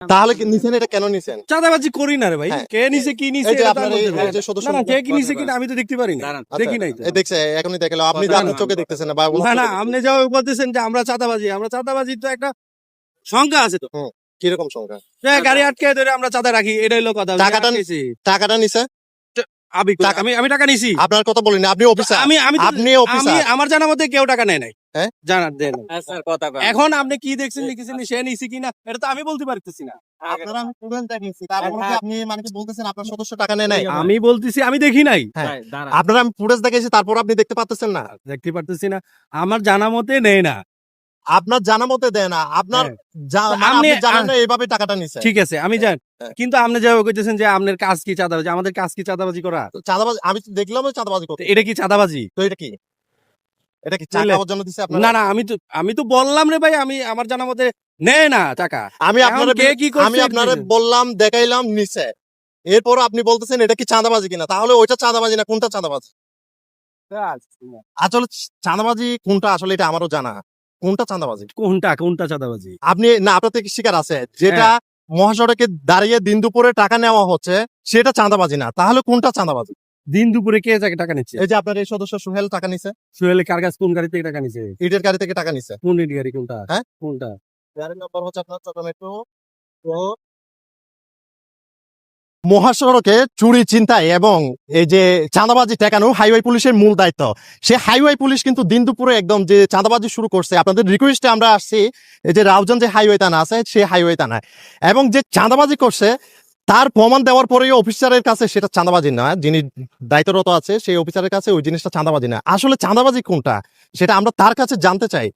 তাহলে নিছেন? এটা কেন নিছেন? চাঁদাবাজি করি না রে ভাই। হ্যাঁ। কে নিছে কি নিছে এটা আপনার আমি এই- বলতে পারি এই যে সদস্য না না কে কি নিছে কি আমি তো দেখতে পারি না। দেখি নাই তো। আচ্ছা, দেখছে এখনই দেখাল আপনি। আপনার চোখে দেখতেছেন না বা না না আপনি যা বলতেছেন যে আমরা চাঁদাবাজি আমরা চাঁদাবাজি তো একটা সংখ্যা আছে তো। কীরকম সংখ্যা? যে গাড়ি আটকে ধরে আমরা চাঁদা রাখি এটাই হলো কথা। টাকাটা আটকেছি। টাকাটা নিছে? আমি আমি আমি টাকা নিছি। আপনার কথা বলিনি আপনি অফিসার আমি আমি আপনি অফিসার আমার জানা মতে কেউ টাকা নেয় নাই। হ্যাঁ? জানা দেন। হ্যাঁ, স্যার কথা কয়। এখন আপনি কি দেখছেন লিখেছেন সে নিছি কিনা এটা তো আমি বলতে পারতেছি না। আমি আপনি মানে কি বলতেছেন আপনার সদস্য টাকা নেয় নাই? আমি বলতেছি আমি দেখি নাই। হ্যাঁ। আপনারা আমি ফুটেজ দেখেছি তারপর আপনি দেখতে পাচ্ছেন না। দেখতে পারতেছি না আমার জানা মতে নেয় না। আপনার জানা মতে দেয় না আপনার হ্যাঁ। মানে এইভাবে টাকাটা নিছে। ঠিক আছে আমি জান হ্যাঁ। কিন্তু আপনি যা কইতেছেন যে আপনার কাজ কি চাঁদাবাজি আমাদের কাজ কি চাঁদাবাজি করা? চাঁদাবাজি আমি দেখলাম যে চাঁদাবাজি করতে। এটা কি চাঁদাবাজি? তো এটা কি? এটা কি বুঝলে? চাঁদাবাজ জন্য দিছে আপনার? না না আমি তো আমি তো বললাম রে ভাই আমি আমার জানা মতে নেয় না টাকা আমি এখন কে কি করছে? আমি এটা বললাম দেখাইলাম নিছে এরপর আপনি বলতেছেন এটা কি চাঁদাবাজি কিনা? তাহলে ওইটা চাঁদাবাজি না কোনটা চাঁদাবাজি? আসলে চাঁদাবাজি কোনটা আসলে এটা আমারও জানা। কোনটা চাঁদাবাজি? কোনটা কোনটা চাঁদাবাজি? আপনি না আপনার থেকে শিকার আছে। যেটা হ্যাঁ। মহাসড়কে দাঁড়িয়ে দিন দুপুরে টাকা নেওয়া হচ্ছে সেটা চাঁদাবাজি না। তাহলে কোনটা চাঁদাবাজি? দিন দুপুরে কে যাকে টাকা নিচ্ছে? এই যে আপনার এই সদস্য সোহেল টাকা নিছে। সোহেলে কার কাছ কোন গাড়ি থেকে টাকা নিচ্ছে ইটের গাড়ি থেকে টাকা নিছে। কোন ইট গাড়ি কোনটা? হ্যাঁ? কোনটা? গাড়ির নম্বর হচ্ছে আপনার চট্টগ্রাম মেট্রো তো মহাসড়কে চুরি চিন্তায় এবং এই যে চাঁদাবাজি ঠেকানো হাইওয়ে পুলিশের মূল দায়িত্ব। সে হাইওয়ে পুলিশ কিন্তু দিন দুপুরে একদম যে চাঁদাবাজি শুরু করছে আপনাদের রিকোয়েস্টে আমরা আসছি এই যে রাউজান যে হাইওয়ে থানা আছে সে হাইওয়ে থানায়। এবং যে চাঁদাবাজি করছে তার প্রমাণ দেওয়ার পরেও অফিসারের কাছে সেটা চাঁদাবাজি না, যিনি দায়িত্বরত আছে, সেই অফিসারের কাছে ওই জিনিসটা চাঁদাবাজি না। আসলে চাঁদাবাজি কোনটা? সেটা আমরা তার কাছে জানতে চাই।